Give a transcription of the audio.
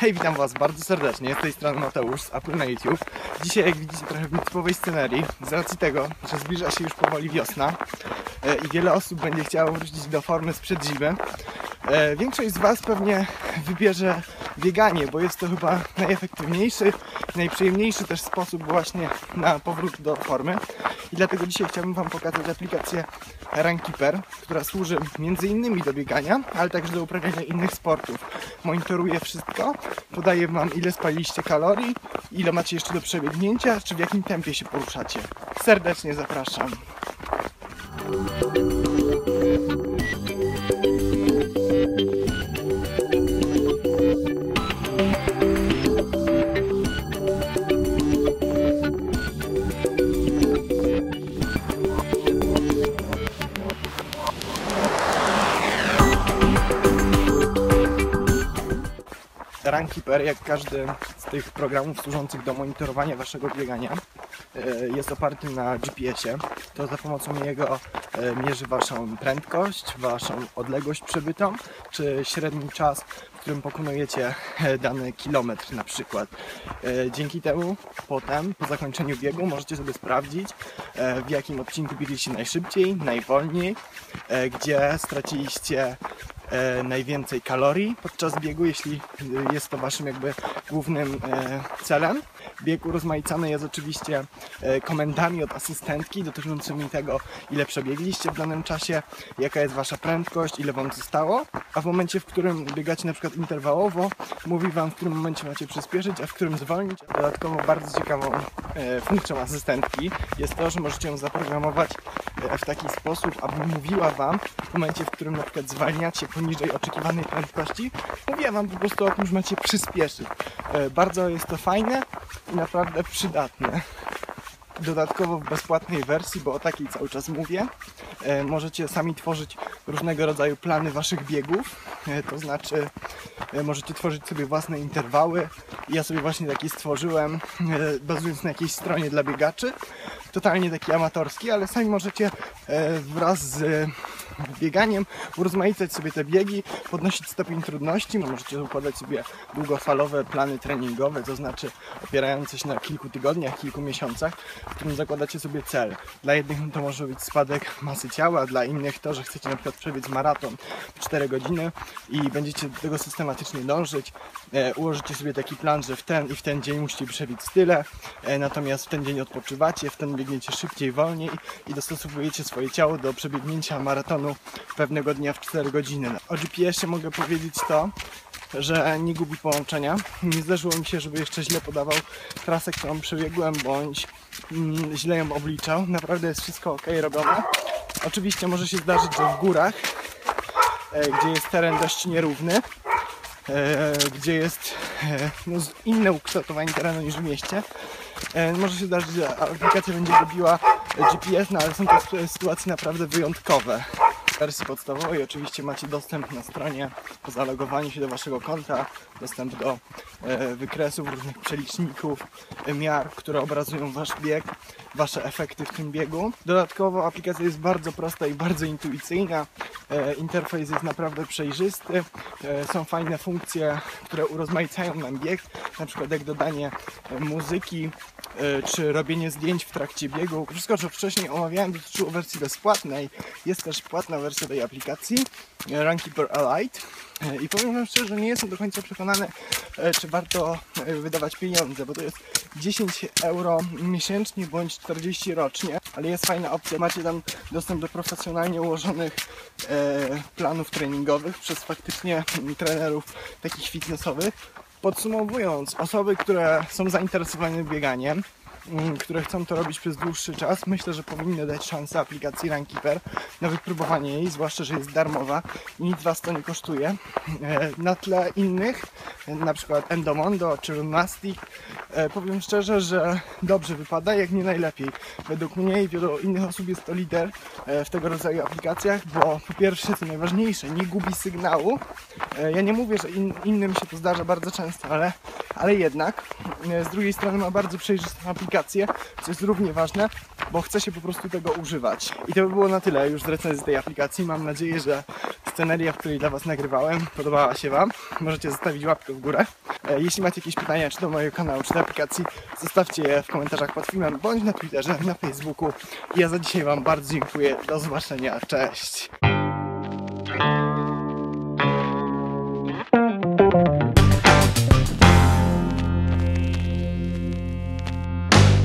Hej, witam Was bardzo serdecznie. Z tej strony Mateusz z Apple YouTube. Dzisiaj, jak widzicie, trochę w nietypowej scenerii. Z racji tego, że zbliża się już powoli wiosna e, i wiele osób będzie chciało wrócić do formy sprzed zimy. E, Większość z Was pewnie wybierze bieganie, bo jest to chyba najefektywniejszy, najprzyjemniejszy też sposób właśnie na powrót do formy. I dlatego dzisiaj chciałbym Wam pokazać aplikację Runkeeper, która służy między innymi do biegania, ale także do uprawiania innych sportów. Monitoruje wszystko, podaje Wam ile spaliliście kalorii, ile macie jeszcze do przebiegnięcia, czy w jakim tempie się poruszacie. Serdecznie zapraszam. Runkeeper, jak każdy z tych programów służących do monitorowania waszego biegania, e, jest oparty na GPS-ie. To za pomocą niego e, mierzy waszą prędkość, waszą odległość przebytą, czy średni czas, w którym pokonujecie e, dany kilometr na przykład. Dzięki temu potem, po zakończeniu biegu, możecie sobie sprawdzić, w jakim odcinku biegliście najszybciej, najwolniej, gdzie straciliście najwięcej kalorii podczas biegu, jeśli e, jest to waszym jakby głównym e, celem. Bieg urozmaicany jest oczywiście e, komendami od asystentki dotyczącymi tego, ile przebiegliście w danym czasie, jaka jest wasza prędkość, ile wam zostało, a w momencie, w którym biegacie na przykład interwałowo, mówi wam, w którym momencie macie przyspieszyć, a w którym zwolnić. Dodatkowo bardzo ciekawą e, funkcją asystentki jest to, że możecie ją zaprogramować e, w taki sposób, aby mówiła wam w momencie, w którym na przykład zwalniacie poniżej oczekiwanej prędkości, mówiła wam po prostu o tym, że macie przyspieszyć. E, Bardzo jest to fajne i naprawdę przydatne. Dodatkowo w bezpłatnej wersji, bo o takiej cały czas mówię, możecie sami tworzyć różnego rodzaju plany waszych biegów. E, To znaczy, e, możecie tworzyć sobie własne interwały. Ja sobie właśnie taki stworzyłem, e, bazując na jakiejś stronie dla biegaczy. Totalnie taki amatorski, ale sami możecie e, wraz z bieganiem urozmaicać sobie te biegi, podnosić stopień trudności. Możecie układać sobie długofalowe plany treningowe, to znaczy opierające się na kilku tygodniach, kilku miesiącach, w którym zakładacie sobie cel. Dla jednych to może być spadek masy ciała, dla innych to, że chcecie na przykład przebiec maraton w 4 godziny i będziecie do tego systematycznie dążyć. E, ułożycie sobie taki plan, że w ten i w ten dzień musicie przebiec tyle, e, natomiast w ten dzień odpoczywacie, w ten biegniecie szybciej, wolniej i dostosowujecie swoje ciało do przebiegnięcia maratonu pewnego dnia w 4 godziny. O GPS-ie mogę powiedzieć to, że nie gubi połączenia. Nie zdarzyło mi się, żeby jeszcze źle podawał trasę, którą przebiegłem, bądź mm, źle ją obliczał. Naprawdę jest wszystko ok robione. Oczywiście może się zdarzyć, że w górach, e, gdzie jest teren dość nierówny, e, gdzie jest e, no, inne ukształtowanie terenu niż w mieście, e, może się zdarzyć, że aplikacja będzie gubiła GPS, no ale są to sy- sytuacje naprawdę wyjątkowe. Wersji podstawowej oczywiście macie dostęp na stronie po zalogowaniu się do waszego konta, dostęp do e, wykresów, różnych przeliczników, e, miar, które obrazują wasz bieg, wasze efekty w tym biegu. Dodatkowo aplikacja jest bardzo prosta i bardzo intuicyjna. E, interfejs jest naprawdę przejrzysty. Są fajne funkcje, które urozmaicają nam bieg, na przykład jak dodanie muzyki, czy robienie zdjęć w trakcie biegu. Wszystko, co wcześniej omawiałem, dotyczyło wersji bezpłatnej. Jest też płatna wersja tej aplikacji, e, Runkeeper Elite. E, I powiem Wam szczerze, że nie jestem do końca przekonany, e, czy warto e, wydawać pieniądze, bo to jest 10 euro miesięcznie bądź 40 rocznie, ale jest fajna opcja. Macie tam dostęp do profesjonalnie ułożonych e, planów treningowych przez faktycznie mm, trenerów takich fitnessowych. Podsumowując, osoby, które są zainteresowane bieganiem, mm, które chcą to robić przez dłuższy czas, myślę, że powinny dać szansę aplikacji Runkeeper na wypróbowanie jej, zwłaszcza, że jest darmowa i nic Was to nie kosztuje. E, Na tle innych, na przykład Endomondo czy Runastic, e, powiem szczerze, że dobrze wypada, jak nie najlepiej. Według mnie i wielu innych osób jest to lider e, w tego rodzaju aplikacjach, bo po pierwsze, co najważniejsze, nie gubi sygnału. E, Ja nie mówię, że in, innym się to zdarza bardzo często, ale, ale jednak e, z drugiej strony ma bardzo przejrzystą aplikację, co jest równie ważne, bo chce się po prostu tego używać. I to by było na tyle już z recenzji tej aplikacji. Mam nadzieję, że sceneria, w której dla Was nagrywałem, podobała się Wam, możecie zostawić łapkę w górę. E, Jeśli macie jakieś pytania, czy do mojego kanału, czy do aplikacji, zostawcie je w komentarzach pod filmem, bądź na Twitterze, na Facebooku. Ja za dzisiaj Wam bardzo dziękuję. Do zobaczenia. Cześć!